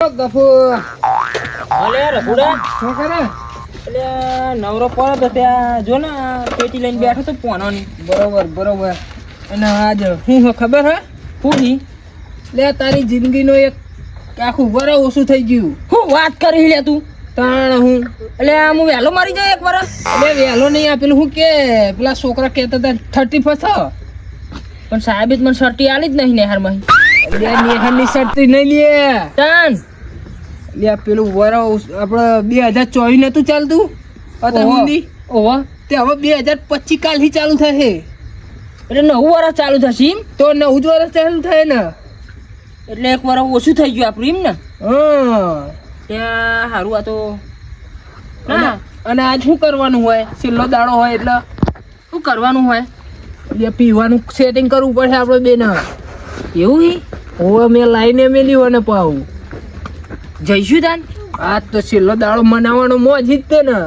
ગફુ. અલે રઘુડા. શું કરે? એટલે નવરો તો ત્યાં જો ને પેટી લઈને બેઠો તો પોનોની. બરોબર બરોબર. અને આજ શું ખબર હે? પૂરી લે તારી જિંદગીનો એક આખું વરસ ઓછું થઈ ગયું. હું વાત કરી લે તું? તાણ હું. એટલે આમ હું વહેલો મારી જાય એક વરસ? એટલે વહેલો નહીં આપેલું હું કે? પેલા છોકરા કહેતા હતા થર્ટી ફર્સ્ટ પણ સાહેબ મને શર્ટી આલી જ નહીં નેહારમાં લે નેહાની શર્ટી નહીં લે. તાન લે પેલું વરસ આપણે બે હજાર ચોવીસ નતું ચાલતું? અત્યાર. સુધી ઓહો. તે હવે બે હજાર પચીસ કાલથી ચાલુ થશે. એટલે નવું વરસ ચાલુ થશે એમ? તો નવું જ વર્ષ ચાલુ થાય ને. એટલે એક વરસ ઓછું થઈ ગયું આપણું એમ ને? હા. ત્યાં સારું આ તો. અને હા. અને આજ શું કરવાનું હોય? છેલ્લો દાડો હોય એટલે શું કરવાનું હોય? બે પીવાનું સેટિંગ કરવું પડશે આપણે બેના. એવું હી? હવે મેં લાઈને મેલ્યું અને પાવું. જઈશું તાન આજ તો છેલ્લો દાડો મનાવવાનો મોજ જ તે ને.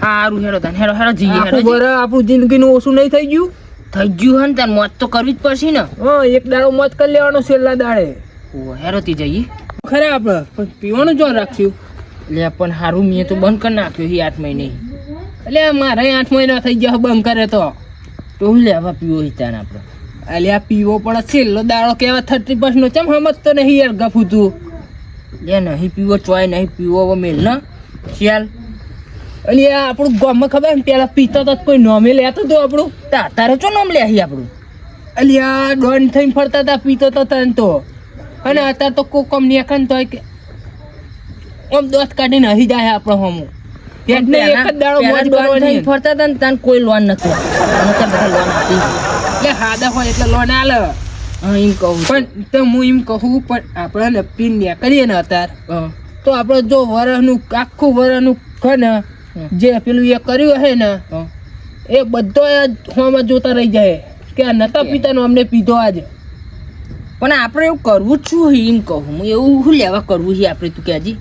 સારું હેરો તાન હેરો હેરો જઈએ હેરો બરા આપણું જિંદગીનું ઓછું નહીં થઈ ગયું? થઈ ગયું હે ને તાન મોત તો કરવી જ પડશે ને. હા એક દાડો મોજ કરી લેવાનો છેલ્લા દાડે. ઓ હેરો થી જઈએ. ખરા આપણે પણ પીવાનું જો રાખ્યું એટલે પણ હારું મેં તો બંધ કરી નાખ્યો હી આઠ મહિને. એટલે મારે આઠ મહિના થઈ ગયા બંધ કરે તો. તો હું લેવા પીવો હી આપણે એટલે આ પીવો પણ છેલ્લો દાડો કેવા થર્ટી પર્સન્ટ નો ચમ સમજતો નહીં યાર ગફું તું? લે નહીં પીવો ચોય નહીં પીવો હવે મેલ ને. ચાલ અલ્યા આપણું ગામમાં ખબર ને પેલા પીતા તો કોઈ નોમે લેતો તો આપણું? તાર ચો નોમ લે આપણું? અલ્યા ડોન થઈને ફરતા હતા પીતો તો તન તો. અને અત્યારે તો કોક કમ નેખન તો કે આમ દોત કાઢીને અહીં જાય આપણો હમું. એટલે એક જ દાડો મોજ કરવાની ફરતા હતા ને તને કોઈ લોન નથી અને બધા લોન આપી એટલે હાદા હોય એટલે લોન આલે. હા એમ કહું પણ તો હું એમ કહું પણ આપણે ન્યા નીકળીએ ને અત્યારે. હા. તો આપણે જો વરસનું આખું વરસનું છે ને જે પેલું એ કર્યું હે ને. એ બધો હોમાં જોતા રહી જાય. કે આ નતા પિતાનો અમને પીધો આજે. પણ આપણે એવું કરવું જ છું એમ કહું હું એવું શું લેવા કરવું છે આપણે તું ક્યાંથી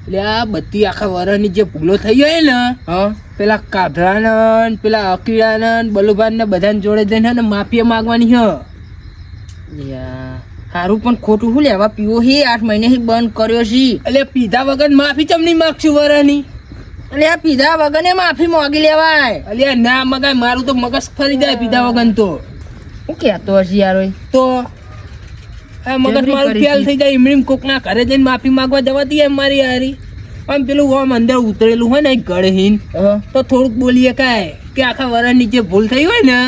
એટલે આ બધી આખા વરસની જે ભૂલો થઈ ગઈ ને હા. પેલા કાઢરાના પેલા અકીડાના ને બલુભાન ને બધાને જોડે જઈને માફી માંગવાની હ. હારું પણ ખોટું શું લેવા? પીવો હે આઠ મહિને બંધ કર્યો છે. એટલે પીધા વગર માફી ચમની માગશું વરસની એટલે આ પીધા વગર ને માફી માંગી લેવાય. એટલે ના મગાય મારું તો મગજ ફરી જાય પીધા વગર તો. હું કહેતો હશે યાર તો? આ મગજ મારું ફેલ થઈ જાય ઇમડીમ કોક ના ઘરે જઈને માફી માંગવા જવાતી દઈએ મારી હારી. આમ પેલું આમ અંદર ઉતરેલું હોય ને ગળહીન હિન તો થોડુંક બોલીએ કાય કે આખા વરસની જે ભૂલ થઈ હોય ને.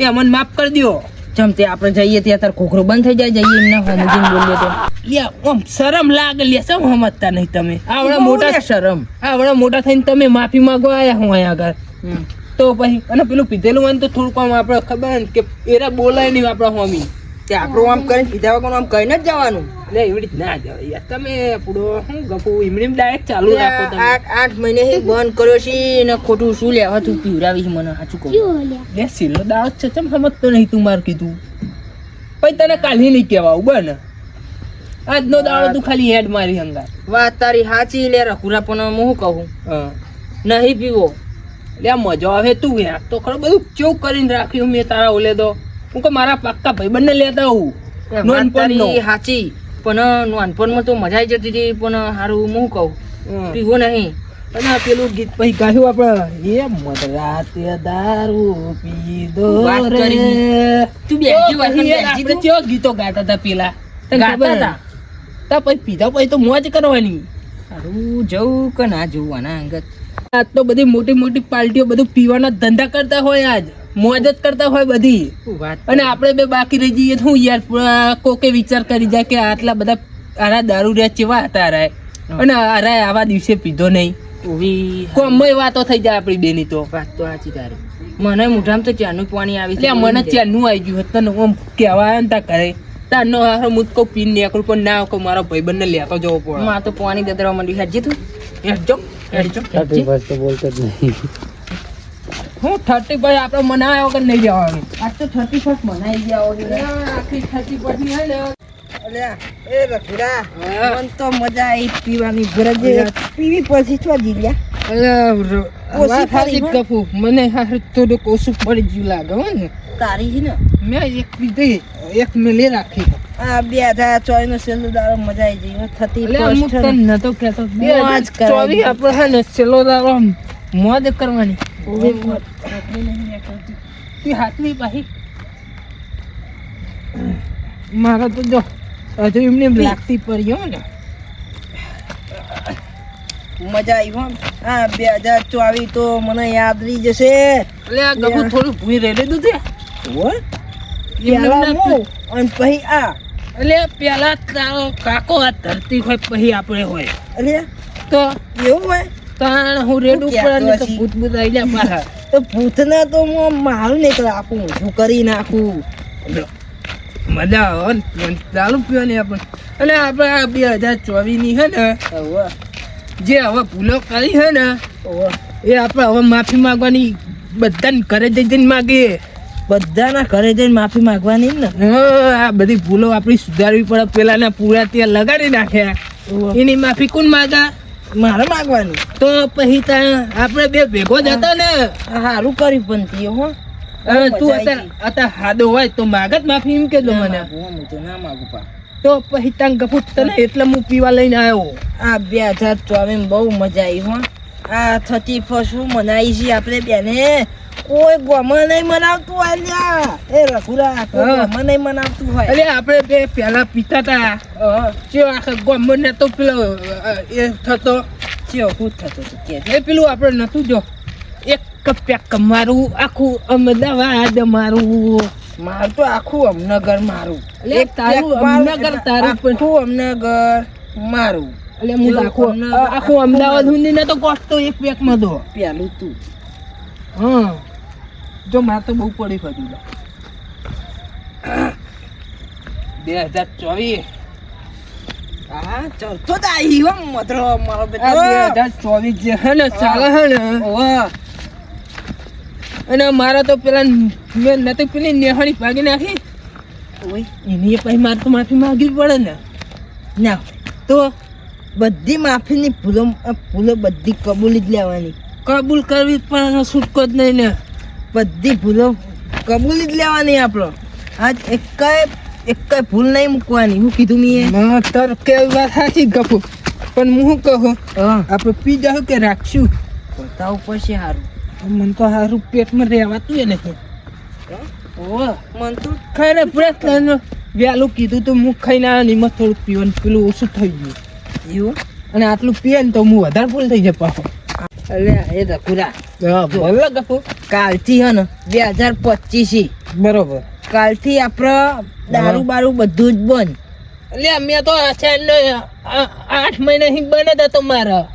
એ અમને માફ કરી દ્યો. જેમ તે આપણે જઈએ ત્યાં તાર ખોખરો બંધ થઈ જાય જઈએ એમને સમજીને બોલીએ તો. લ્યા શરમ લાગે લ્યા સમ સમજતા નહીં તમે? આવડા મોટા શરમ. આવડા મોટા થઈને તમે માફી માંગવા આયા હું અહીંયા આગળ? તો પછી અને પેલું પીધેલું હોય ને તો થોડુંક આમ આપણે ખબર કે એરા બોલાય નહીં આપણા હોમી. તે આપણું આમ કરીને પીધા વગર આમ કહીને જ જવાનું. એટલે એવી રીતે ના જવાય. યાર તમે પૂરો શું ગપુ એમની ડાયરેક્ટ ચાલુ રાખો તમે. આઠ આઠ મહિને બંધ કર્યો છે ને ખોટું શું લેવા તું પીવડાવીશ મને સાચું કહું. લે? સિલ્લો દાળ છે ચમ સમજતો નહીં તું મારું કીધું. પછી તને કાલે નહીં કહેવાવું બન આજનો દાડો તું ખાલી હેડ મારી હંગાર વાત તારી સાચી લે રખુરા પણ હું શું કહું? હા. નહીં પીવો. લે મજા આવે તું યાર. તો ખરો બધું કેવું કરીને રાખ્યું મેં તારા ઓલે તો? હું કે મારા પાક્કા ભાઈબંધને લેતા આવું. નોનપણ સાચી પણ નોનપણમાં તો મજા આવી જતી હતી પણ હારું હું કહું? પીવો નહીં. અને પેલું ગીત પછી ગાયું આપણે એ મધરાતે દારૂ પીધો રે. તું બેસી આપણે ગીતો ગાતા હતા પેલા? ગાતા હતા? તા પછી પીધા પછી તો મોજ કરવાની. સારું જવું કે ના જવું આના અંગત. આજ તો બધી મોટી મોટી પાર્ટીઓ બધું પીવાના ધંધા કરતા હોય આજ. મોજ કરતા હોય બધી. અને આપણે બે બાકી રહી જઈએ હું યાર કોકે વિચાર કરી જાય કે આટલા બધા આરા દારૂ રહ્યા ચેવા હતા આરાય અને આરાય આવા દિવસે પીધો નહીં. કોમય વાતો થઈ જાય આપણી બેની તો. વાત તો સાચી તારી. મને મોઢામાં તો ચાનું પાણી આવી એટલે મને ચાનું આવી ગયું હતું ને આમ કહેવાય ને તા ઘરે તારનો હારો મુદ પીન પીને નીકળું પણ ના કહું મારા ભાઈબંધને લેતો જવો પડે. માં તો પાણી દદરવા માંડ્યું. હેજી તું. હેડજો હેડજો હેડજી. હું થર્ટી પર આપણે મનાવ્યા વગર નહીં જવાનું. આજ તો થર્ટી ફર્સ્ટ મનાઈ ગયા હોય. આખી થર્ટી હે ને એ રખુડા મન તો મજા આવી પીવાની ગરજે પીવી પછી છો જીલ્યા. મને થોડુંક ઓછું પડી ગયું લાગે હો ને. તારી છે ને. મેં એક પીધી એક મેલી રાખી. આ બે હજાર ચોવીસ નો છેલ્લો દાડો મજા આવી જઈ થતી. નતો. બે આપણે હે ને સેલો આમ મોજ કરવાની. મારે તો જો હજુ એમને લાગતી પડી હો ને. મજા આવી હો. હા બે હજાર ચોવીસ તો મને યાદ રહી જશે. એટલે આ ગબુ થોડું ભૂઈ રહી લીધું તે. હો? એમને પહેલા એમ હું? અને પછી આ. એટલે પેલા તારો કાકો આ ધરતી હોય પછી આપણે હોય. એટલે તો? એવું હોય? તાણ હું રેડ ઉપર તો ભૂત ભૂત આવી પાછા તો ભૂતના તો હું મારું નહીં આપું શું કરી નાખું. મજા આવે. ચાલુ પીવાની આપણે. અને આપણે આ બે હજાર ચોવીસની છે ને જે હવે ભૂલો કરી છે ને એ આપણે હવે માફી માગવાની બધાને ઘરે જઈ જઈને માગીએ. બધાના ઘરે જઈને માફી માંગવાની ને? આ બધી ભૂલો આપણી સુધારવી પડે પેલાના પૂરા ત્યાં લગાડી નાખ્યા. એની માફી કોણ માગા? મારે માગવાનું. તો પછી ત્યાં આપણે બે ભેગો જ હતા ને? સારું કર્યું પણ તે હો. તું અત્યારે અત્યારે હાદો હોય તો માગત માફી એમ કે ના મને. હું તો ના માગું પા. તો પછી ત્યાં ગફુટ તને એટલે હું પીવા લઈને આવ્યો આ બે હજાર ચોવીસ બહુ મજા આવી હો. આ થતી ફસું મનાવી છીએ આપણે બેને. કોઈ ગોમાં નહીં મનાવતું આલ્યા એ રઘુરા કોઈ. ગોમાં નહીં મનાવતું હોય. અરે આપણે બે પહેલા પીતા હતા હા, આખા આખા ને તો પેલો એ થતો. ચિયો હું થતો એ પેલું આપણે નતું જો. એક પેક મારું આખું અમદાવાદ મારું મારું તો આખું અમનગર મારું. એક તારું અમનગર તારું પણ- આખું અમનગર મારું. એટલે હું આખું આખું અમદાવાદ- આખું અમદાવાદ તો કોસ્ટ તો એક પેકમાં દો. પેલું તું. હા. જો મારે તો બહુ પડી ફરી બે હજાર ચોવીસ. હા ચલતો જ આવી હો મધરો મારો આ બે હજાર ચોવીસ જે હે ને ચાલે હે ને. અને મારા તો પેલા મેં નતું પેલી નેહાણી ભાગી નાખી. એની પછી મારે તો માફી માંગવી પડે ને. ના તો બધી માફીની ભૂલો ભૂલો બધી કબૂલી જ લેવાની. કબૂલ કરવી પણ છૂટકો જ નહીં ને. બધી ભૂલો કબૂલી જ લેવાની આપણો. આજ એકાય એક ભૂલ નહીં મૂકવાની. હું કીધું મેં તાર વાત સાચી ગપુ. પણ હું કહું? આપણે પી જાવ કે રાખશું? બતાવું પડશે સારું મને તો સારું પેટમાં રહેવાતું એ નથી ઓહ મન તો ખરે પ્રશ્ન વહેલું કીધું તો હું ખાઈને આવ્યો ને થોડુંક પીવાનું પેલું ઓછું થઈ ગયું. એવું? અને આટલું પીએ ને તો હું વધારે ભૂલ થઈ જાય પાછો. અલે એ રઘુરા. ભલે ગપુ. કાલથી હે ને બે હજાર પચીસ બરોબર. કાલથી આપણે દારૂ બારૂ બધું જ બંધ. એટલે મેં તો આઠ મહિનાથી બંધ હતા મારા.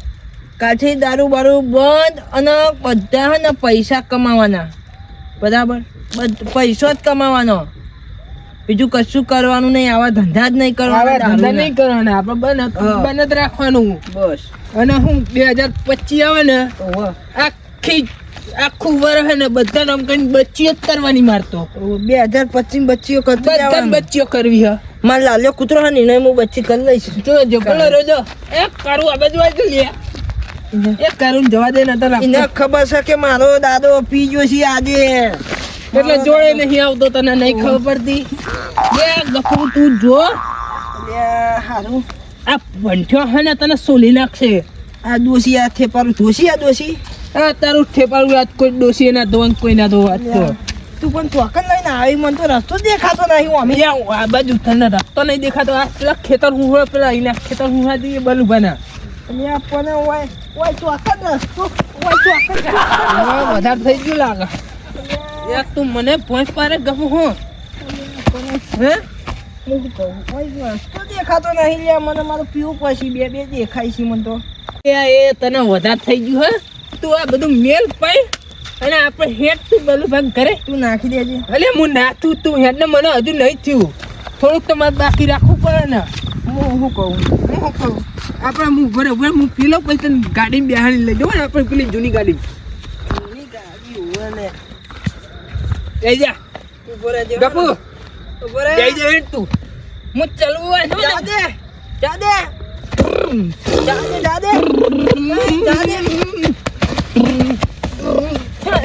કાલથી દારૂ બારૂ બંધ અને બધા હે ને પૈસા કમાવાના. બરાબર? પૈસો જ કમાવાનો. બીજું કશું કરવાનું નહીં આવા ધંધા જ નહીં કરવાના ધંધા નહીં કરવાના આપણે બંધ જ રાખવાનું. બસ. અને હું બે હજાર પચીસ આવે ને આખી આખું વર્ષ હે ને બધા નામ કરીને બચ્ચીઓ જ કરવાની મારતો. બે હજાર પચીસ બચ્ચીઓ કરતી બધા બચ્ચીઓ કરવી હે. મારે લાલ્યો કૂતરો હે ને હું બચ્ચી કરી લઈશ. જોજો બોલો રોજો. એ કરું આ બાજુ આવી લે. એ કરું જવા દે ને તને ખબર છે કે મારો દાદો પી ગયો છે આજે. એટલે જોડે નહીં આવતો તને નહીં ખબર પડતી એ ગફું તું જો હારું. આ ભંઠ્યો હે ને તને સોલી નાખશે. આ દોશી આ થેપારું દોશી આ દોશી આ તારું ઠેપાળું યાદ કોઈ દોશી ના ધોવાનું કોઈ ના ધોવા તો તું પણ ચોકન લઈને આવી મને તો રસ્તો દેખાતો નહીં અમે આ બાજુ તને રસ્તો નહીં દેખાતો. આ પેલા ખેતર હું હોય પેલા એના ખેતર હું હોય દઈએ બલું બના. અલ્યા, પણ ઓય ઓય ચોકન રસ્તો ઓય ચોકન વધારે થઈ ગયું લાગે. યાર તું મને પોઈન્ટ પારે ગમું હો. હે? દેખાતો નહીં લ્યા મને મારું પીવું પછી બે બે દેખાય છે મને તો. એ એ તને વધાર થઈ ગયું હે? તું આ બધું મેલ પાઈ અને આપણે હેડ તું બધું ભાગ કરે તું નાખી દેજે. ભલે હું નાથું તું હેડ ને મને હજુ નહીં થયું. થોડુંક તો મારે બાકી રાખવું પડે ને. હું શું કહું? હું કહું? આપણે હું ઘરે હું પી લઉં પછી તને ગાડી બેહાડી લઈ દઉં ને આપણે પેલી જૂની ગાડી એની ગાડી હોય ને જઈ જા. ઊભો રહેજે ગપુ. ઊભો રહે. જઈ જા હેડ તું. હું ચલવું હોય જા દે. જા દે. જા દે જા દે. જા દે.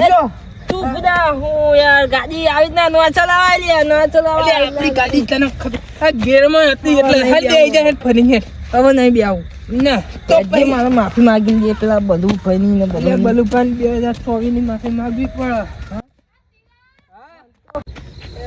હેલો, તું બધા હું યાર ગાડી આવી રીતના નો ચલાવાય લે નો ચલાવાય આપણી ગાડી તને ખબર. આ ગેરમાં હતી એટલે ફરી હે હવે નહીં બે આવું. ના તો પછી મારે માફી માગી લઈએ પેલા બધું ભાઈ ને અલે બધું બલુભાન બે હજાર ચોવીસની માફી માગવી પડે.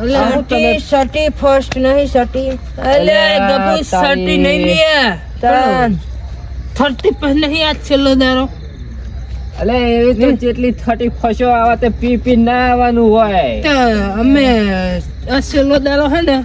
સટી સટી ફર્સ્ટ નહીં સટી અલ્યા ગપુ સર્ટી નહીં લે. તાન. થર્ટી પર નહીં આજ છેલ્લો દારો અલે એવી તો જેટલી થર્ટી ફસો આવે તે પી પી ના આવવાનું હોય. તો અમે આ છેલ્લો દારો હે ને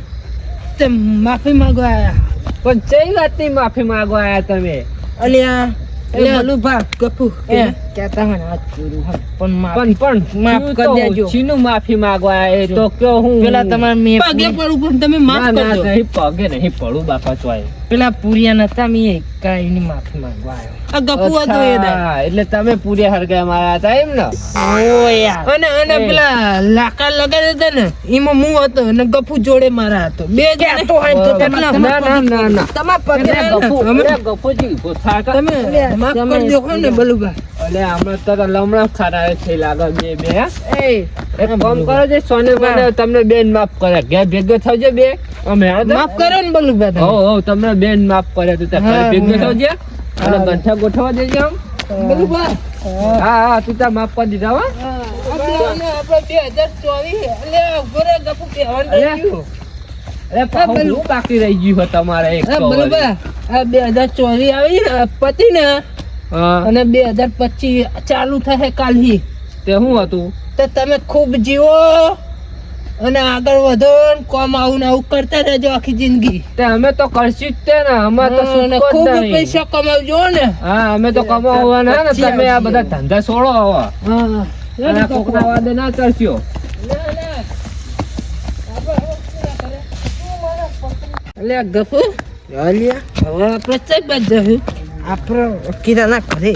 તે માફી માંગવા આયા. પણ વાતની માફી આયા તમે? અલ્યા એ અલ્યા, બલુભા ગપુ એ. કહેતા હોય ને આજ પૂરું પણ પણ પણ માફ કરી દેજો. શીનું માફી માંગવા એ તો કયો હું? પેલા તમારા મેં પગે પડું પણ તમે માફ ના ના કરજો. નહીં પગે નહીં પડું બાપા ચોય પેલા પૂરિયા નતા મેં કાંઈ માફી માંગવા આવ્યો આ ગપુ હતો એ દાડો. એટલે તમે પૂરી હરગાય મારા હતા એમ ને? ઓ યાર. અને અને પેલા લાકડા લગાડ્યા હતા ને એમાં હું હતો અને ગપુ જોડે મારા હતો. બે જણ તો હોય તો ના ના ના ના. તમારા પગે ગપુ ગપુજી ઊભો થા કા. તમે માફ કરી દો ને બલુભા. અલે હમણાં તો લમણા ખરા છે લાગે બે બે એ એક કામ કરો જે સોને મને તમને બેન માફ કરે. ઘેર ભેગો થજો બે. અમે માફ કરો ને બોલું તમે. હો હો તમને બેન માફ કરે તો તે ભેગો. થજો. અને ગંઠા ગોઠવા દેજો આમ. બલુભા હા હા તું તા માફ કરી દીધા હો. આપણે આપણે બે હજાર ચોવીસ એટલે ઊભો રહે ગપુ કહેવાનું રહી ગયું. અરે પાછું બાકી રહી ગયું તમારે એક આ બે હજાર ચોવીસ આવી ને પતી ને અને બે હજાર પચીસ ચાલુ થશે કાલથી તે શું હતું? તો તમે ખૂબ જીવો અને આગળ વધો કોમ આવું આવું કરતા રહેજો આખી જિંદગી. તે અમે તો કરશું જ તે ને અમે તો ખૂબ પૈસા કમાવજો ને. હા અમે તો કમાવવાના ને તમે આ બધા ધંધા છોડો હવે કોકના વાદે ના કરશો. અલ્યા ગપુ. હવે આપણે ચેક બાજ જશું આપણે કિરાના ઘરે.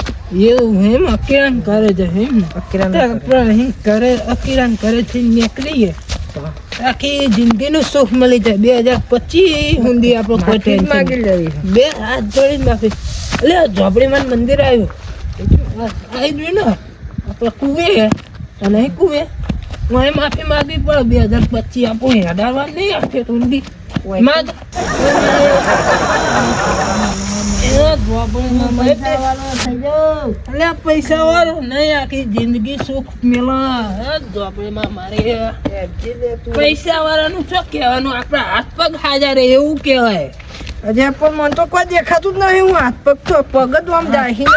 એવું એમ? અકીરાન કરે છે એમ આપણે અહીં કરે અકીરાન કરે છે નીકળીએ આખી જિંદગીનું સુખ મળી જાય. બે હજાર પચીસ સુધી આપણો કોઈ ટેન્શન માંગી લેવી બે હાથ જોડી માફી એટલે ઝોપડીમાં મંદિર આવ્યું. આવી જોયું ને? આપણે કુવે અને કુવે મારે માફી માંગવી પડે બે હજાર પચીસ આપણું હેડાવા નહીં આપે ઊંડી. માં પૈસા વાળો નહીં આખી જિંદગી સુખ મેળા. ઝોપડીમાં મારે પૈસા વાળાનું શું કહેવાનું? આપણા હાથ પગ હાજર એવું કહેવાય. અજય પણ મને તો કોઈ દેખાતું જ નહીં હું હાથ પગ તો પગ જ આમ દાહી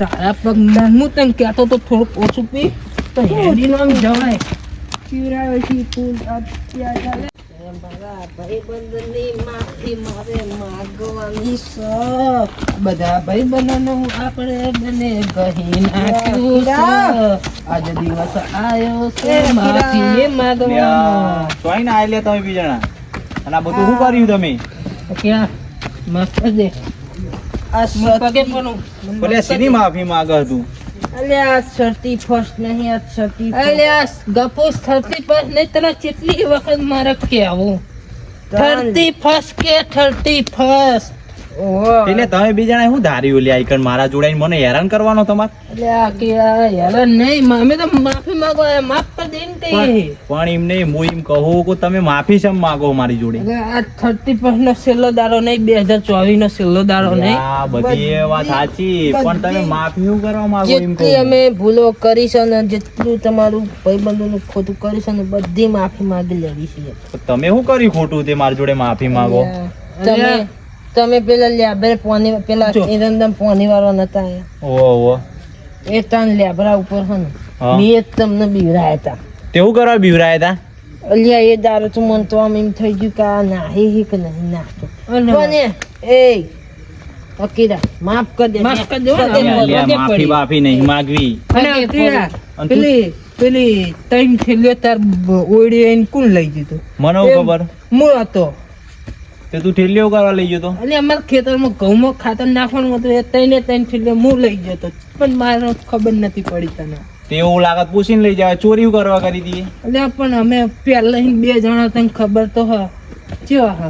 તારા પગ હું તને કહેતો તો થોડુંક ઓછું પી. તો હેડીને આમ જવાય. ચીરાવેથી ફૂલ અત્યારે મારા ભાઈબંધની માફી મારે માગવાની છે. બધા ભાઈબંધોનો આપણે બને કહી નાખ્યું છે. દિવસ આવ્યો છે માફી માગવાનો. ચોઈ ના આયેલા તમે બી જણા. અને આ બધું શું કર્યું તમે? ક્યાં? માફ કરી દે. આ પગે પડું ભલે શેની માફી માંગે તું? અલ્યા સતી ફર્સ્ટ નહીં આ સતી અલ્યા ગપુસ થર્ટી પર નહીં તને કેટલી વખત મારે કહેવું થર્ટી ફર્સ્ટ કે થર્ટી ફર્સ્ટ? એટલે તમે બી જણા શું ધાર્યું લે આઈકન મારા જોડાઈને મને હેરાન કરવાનો તમારે? કે આ નહીં અમે તો માફી માંગો માફ કરી દઈને કહીએ. પણ એમ નહીં હું એમ કહું કે તમે માફી શેમ માંગો મારી જોડે? આ થર્ટી ફર્સ્ટ નો છેલ્લો દાડો નહીં બે હજાર ચોવીસ નો છેલ્લો દાડો નહીં. આ બધી એ વાત સાચી પણ તમે માફી શું કરવા માંગો એમ જેટલી કહું? અમે ભૂલો કરી છે ને જેટલું તમારું ભાઈબંધોનું ખોટું કરી છે ને બધી માફી માંગી લેવી છે. તમે શું કર્યું ખોટું તે મારી જોડે માફી માંગો? તમે. તમે પેલા લેબર પોની પેલા. એરંદમ પોની વાળો નતા આયા. ઓહો ઓહો એ તાન લેબરા ઉપર હન. મેં તમને બીવરાયા હતા. તેવું કરવા બીવરાયા હતા? અલ્યા એ દારો તો મન તો આમ એમ થઈ ગયું કે આ નાહી હી કે નહીં નાખતો પણ એ અકીરા માફ કરી દે માફ કરી દે પગે માફી નહીં માગવી. અને અકીરા, પેલી પેલી ત્રણ થેલીઓ તાર ઓડી આઈને કોણ લઈ દીધું મને ખબર? હું હતો. તે તું ઠેલીઓ કરવા લઈ જતો અને અમારા ખેતરમાં ઘઉંમાં ખાતર નાખવાનું હતું એ ત્રણે ત્રણ ઠેલીઓ હું લઈ જતો પણ મારે ખબર નથી પડી તને. તે એવું લાગત પૂછીને લઈ જાય ચોરી કરવા કરી દઈએ એટલે પણ અમે પહેલા બે જણા તને ખબર તો હ. કેવા હ.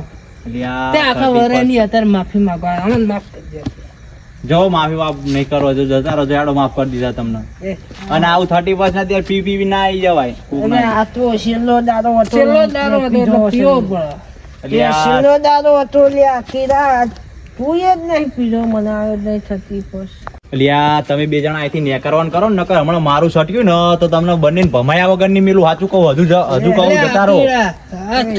તે આખા વરાની અત્યારે માફી અમને માફ કરી જો માફી માફ નહીં કરો જો જતા રહો જાડો માફ કરી દીધા તમને. અને આવું થર્ટી પર્સન્ટ અત્યારે પી પી ના આવી જવાય. આ તો છેલ્લો છેલ્લો દારો પીવો પડે એ આ હતો લ્યા આખી રાત તું જ નહીં પીધો મને આવે નહીં થતી પછી એટલે તમે બે જણા અહીંથી નેકરવાન કરો ને નકર હમણાં મારું સટક્યું ને તો તમને બંને ભમાયા વગરની મેલું સાચું કહું હજુ હજુ કહું જતા રહો.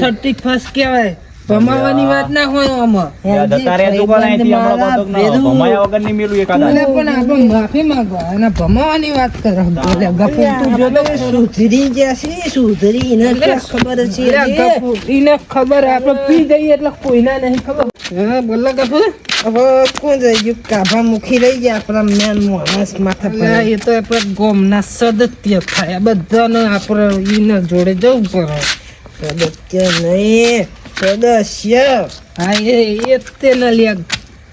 થર્ટી ફર્સ્ટ કહેવાય. ભમાવાની વાત ના હોય આમાં. યા જતા કોણ અહીંથી હમણાં કહો ના, ભમાયા વગરની મિલું એકાદા એટલે પણ આપણે માફી માંગવા અને ભમાવાની વાત કરો એટલે ગપુ તું જોતો સુધરી જશે સુધરી. એને ક્યાં ખબર છે એટલે એને ખબર આપણે પી જઈએ એટલે કોઈના નહીં ખબર. હા બોલો ગપુ. હવે કોણ રહી ગયું કાભા મુખી રહી ગયા આપણા મેન માણસ માથા પર. એ તો આપણે ગોમના સદત્ય થાય. આ બધાને આપણે ઈને જોડે જવું પડે. સદત્ય નહીં. સદસ્ય. હા એ એ તે ન લે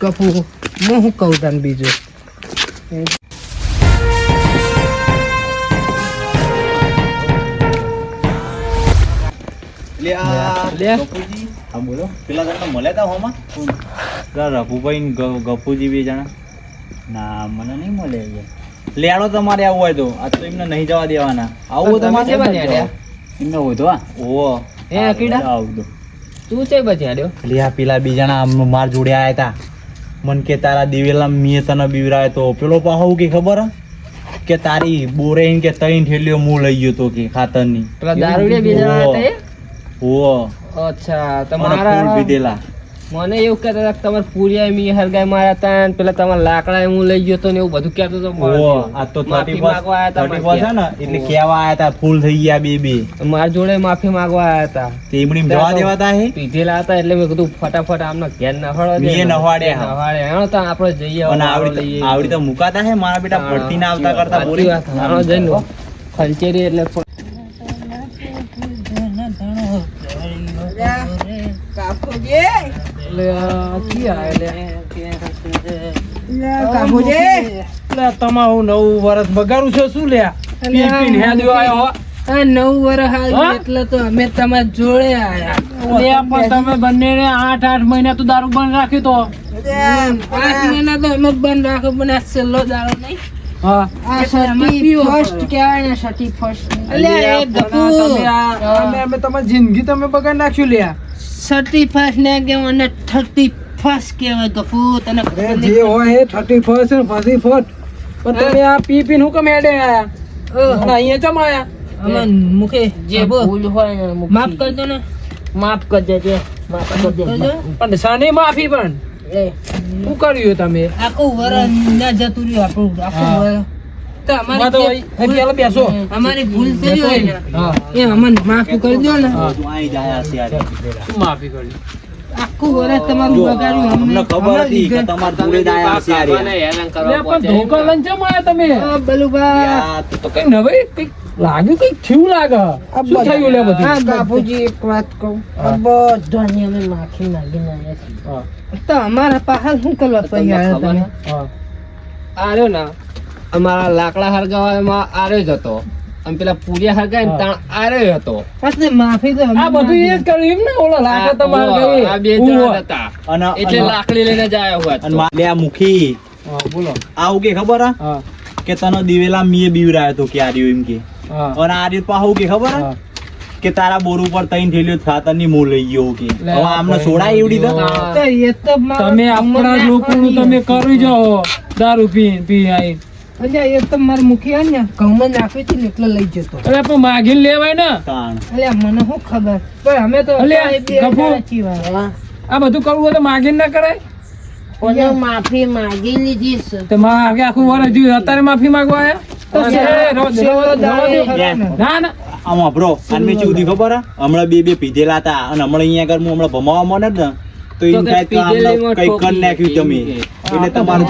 ગફુ હું શું કહું તને બીજું? તા રઘુભાઈ ગ- ગપુજી બે જણા. ના મને નહીં મળે લેડો તમારે આવું હોય તો. આ તો એમને નહીં જવા દેવાના. આવું તમારે? એમને ઓહો. એ અકીડા? આવું તો. છે બચાડ્યો એટલે લ્યા પેલા બે જણા આમ માર જોડે આયા તા મન કે તારા દિવેલા મીએ તને બીવરાય તો પેલો પાહો કે ખબર? કે તારી બોરે કે તઈન ઠેલીઓ હું લઈ ગયો તો કે ખાતરની પેલા દારૂડિયા બે જણા હતા એ? ઓ અચ્છા તમારા પીધેલા મને એવું કહેતા હતા તમારે પૂર્યા મી હરગાય માર્યા હતા ને પેલા તમારા લાકડા હું લઈ ગયો તો ને એવું બધું કહેતો હતો ઓહો આ તો માફી 30 માંગવા આયા હતા 30 છે ને એટલે કેવા આયા તા ફૂલ થઈ ગયા બે બે. મારા જોડે માફી માંગવા આયા હતા તેમણી જવા દેવાતા હે? પીધેલા હતા એટલે મેં કીધું ફટાફટ આમના ઘેર નહાડો દે. નહાડ્યા. હેણો તો આપણે જઈએ અને આવડી આવડી તો મુકાતા હે? મારા બેટા પડતી ના આવતા કરતા સાચી વાત. હેણો જઈને ખંચેરી એટલે પ- કાપોજી એટલે લે? એટલે તમારું નવું વર્ષ બગાડું છો શું લ્યા પી પીને હેદ્યો આયો હો. આ નવું વર્ષ આવ્યું એટલે તો અમે તમારા જોડે આવ્યા પણ તમે બંને આઠ આઠ મહિના તો દારૂ બંધ રાખ્યું તો. આઠ મહિના તો અમે બંધ રાખ્યો પણ આ છેલ્લો દારૂ નહીં. જિંદગી તમે એટલે અમે સતી પીવો ફર્સ્ટ પડે. કહેવાય અને થર્ટી ફર્સ્ટ હોય એ. થર્ટી ફર્સ્ટ ને કહેવાય પી થર્ટી ફર્સ્ટ કહેવાય ગપુ તને અહીંયા ચમ ઓહ. અમન મુખે જે ભૂલ હોય ને. માફ કરી દો ને માફ કરી દેજે માફ કરી દેજે. પણ એ, આખું વરસ ના જતું રહ્યું આપણું આખું વરસ. તો અમારી જે ભૂલ- અમારી ભૂલ થઈ હોય ને એ અમને માફ કરી દો ને. તું આઈ જાય આ ત્યારે. આખું વરસ તમારું બગાડ્યું અમને. ખબર હતી કે ઘર- જોડે જ આયા હશે આ રહ્યા. હેરાન કરવા પહોંચ્યા. આ બલુબા. યા, આ બધા- હા, બાપુજી એક વાત કહું. બધાની અમે. તો અમારા પાસે શું કરવા તૈયાર આર્યો ને. અમારા લાકડા હરગાવામાં આર્યો જ હતો. અને પેલા પૂર્યા હરગાય ને તાણ આર્યો હતો. પછી માફી તો આ બધું એ જ આ- આ બે જણ હતા અને એટલે લાકડી લઈને જ આવ્યો હતો. અને આ મુખી આવું કે ખબર હા. કે તને દિવેલા મીએ બીવરાયો તો કે આર્યો એમ કે. અને આર્યો પાહુ કે ખબર હા. કે તારા બોર ઉપર તઈન થેલીઓ ખાતરની મો લઈ ગયો કે. હવે આમને છોડાય એવડી તો એ તો તમે આપણા લોકો તમે કરી જાઓ દારૂ પી પી આઈ અલ્યા, એ તો મારા મુખી હોય ને ઘઉંમાં નાખી હતી એટલે લઈ જતો અરે પણ માગીને લેવાય ને અલ્યા મને શું ખબર પણ અમે તો અલ્યા, બે ગભો. જણા છીએ. હા. આ બધું કરવું હોય તો માગીને ના કરાય કોને માફી માંગી લીધી છે તો માગે આખું વર્ષ જોયું અત્યારે માફી માંગવા આયા ને. ના આમ આને ખબર હે? હમણાં બે બે પીધેલા હતા અને હમણાં અહીંયા આગળ હું હમણાં ભમાવા મને ને તો તો એમ કે થાય કે આમને પીધેલીમાં કંઈક કરી નાખ્યું તમે. એટલે તમારું.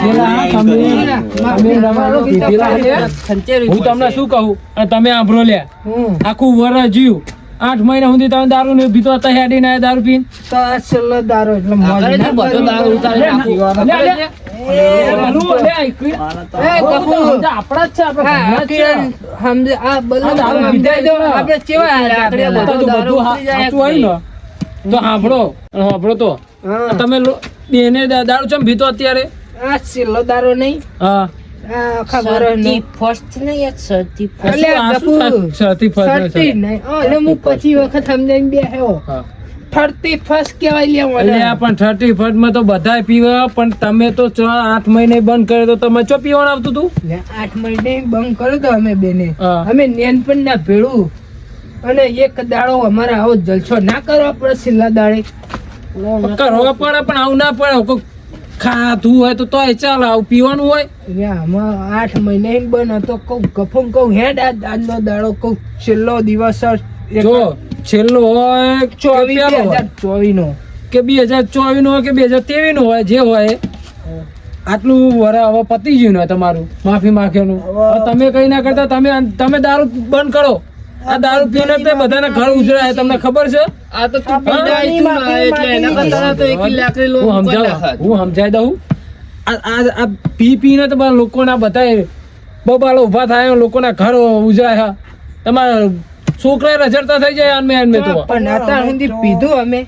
હું તમને શું કહું? તમે આંભળો લે આખું વરસ જીવ. આઠ મહિના સુધી તમે દારૂ ને પીતો હતા હેડી ના દારૂ પીન? તો આ છેલ્લો દારો એટલે બધો ઉતારી તો સાંભળો સાંભળો. તમે બેને દારૂ ચમ પીતો અત્યારે? આ છેલ્લો દારૂ નહીં. હા. ફર્સ્ટ નહીં. પછી વખત સમજાઈને. થર્ટી ફર્સ્ટ કહેવાય એટલે પણ થર્ટી ફર્સ્ટમાં તો બધાય પીવે પણ તમે તો ચ આઠ મહિને બંધ કર્યો તો તમે ચો પીવાનું આવતું હતું આઠ મહિને બંધ કર્યો તો અમે બેને. અમે નેન પણ ના ભેળું. અને એક દાડો અમારે આવો જલસો ના કરવા પડે છેલ્લા દાડે. કરવા પડે પણ આવું ના પડે. ખાધું હોય તો તોય ચાલે આવું પીવાનું હોય. આમાં આઠ મહિને બંધ હતો કઉ ગફમ કઉ હેડ આજનો દાડો કઉ છેલ્લો દિવસ જો છેલ્લો હોય ચોવીસ ચોવીસ નો કે બે હજાર ચોવીસ નો હોય કે બે હજાર ત્રેવીસ નો હોય જે હોય. આટલું વર હવે પતી ગયું ને તમારું માફી માંગ્યાનું તમે કઈ ના કરતા તમે તમે દારૂ બંધ કરો. આ દારૂ પીને તો બધાને ઘર ઉજરાય તમને ખબર છે? આ તો તું તું ના, એટલે એના કરતા તો એક લાકડી લો હું સમજાવ? હું સમજાઈ દઉં? આ આ આ પી પીને તો બધા લોકોના બધા બબાલો ઊભા થાય લોકોના ઘર ઉજળાય તમારા છોકરા રજડતા થઈ જાય આનમે આનમે તો. પણ અત્યાર સુધી પીધું અમે.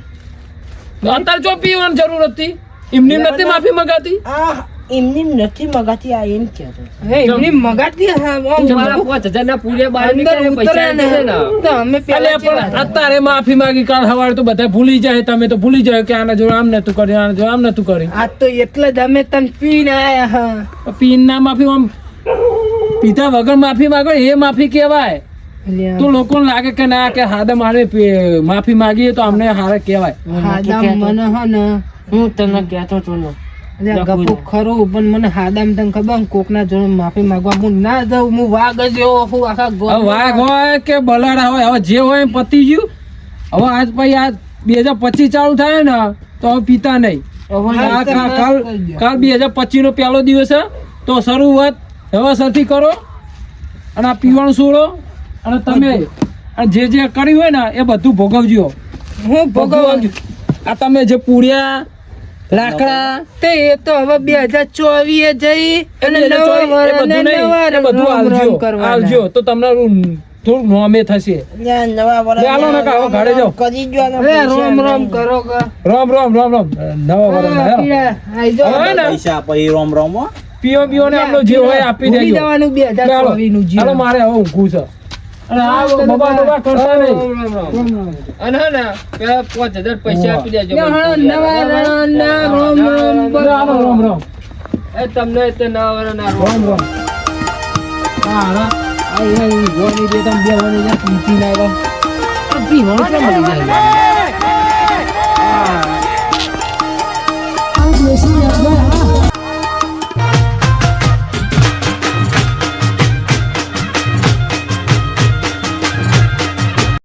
અત્યારે જો પીવાની જરૂર હતી? એમની નથી માફી મંગાતી? હે, એમની મગાતી હા, આમ મારા પાંચ હજારના પૂર્યા બહાર અંદર નીકળે પૈસા ઉતરે દે ને. ને. તો અમે પેલા પણ કેવા હતા? અત્યારે માફી માંગી કાલ સવારે તો બધા ભૂલી જાય તમે તો ભૂલી જાય કે આના જોડે આમ નતું કર્યું આના જોડે આમ નતું કર્યું. આ તો એટલે જ અમે તને પીને આયા હા. પીન ના માફી આમ પીધા વગર માફી માંગો એ માફી કહેવાય. તો લોકો લાગે કે ના કે હાદા મારે માફી માંગીએ તો અમને હારે કહેવાય. હાદામ મને હે ને. હું તને કહેતો તો ગપુ ખરું પણ મને હાદામ તને ખબર કોકના જોડે માફી માંગવા. હું ના જાઉં હું વાઘ જ એવો હું આખા વાઘ હોય કે બલાડા હોય હવે જે હોય પતી ગયું હવે આજ પછી આ બે હજાર પચીસ ચાલુ થાય ને તો હવે પીતા નહીં. કાલ કાલ બે હજાર પચીસ નો પહેલો દિવસ તો શરૂઆત વ્યવસ્થિતથી કરો અને આ પીવાનું છોડો અને તમે જે જે કર્યું હોય ને એ બધું ભોગવજો. હું ભોગવજો. આ તમે જે પૂર્યા લાકડા. તે એ તો હવે બે હજાર ચોવીસ જઈ અને નવા બધું. આલજો તો તમને થોડું નોમે થશે. લે આલો ને કાં, ઘાડે ઘરે જાઓ. રોમ રામ કરો રોમ રોમ રોમ રામ. રામ નવા વર્ષ રોમ રોમ પીઓ પીઓ ને આપણો જે હોય આપી દેજો. બે હજાર ચોવીસનું હાલો મારે હવે ઊંઘું છે. અને પાંચ હજાર પૈસા આપી દેજો રામ રામ ના વરે ના એ જોની દે ના પીતી ના આવ્યા. પી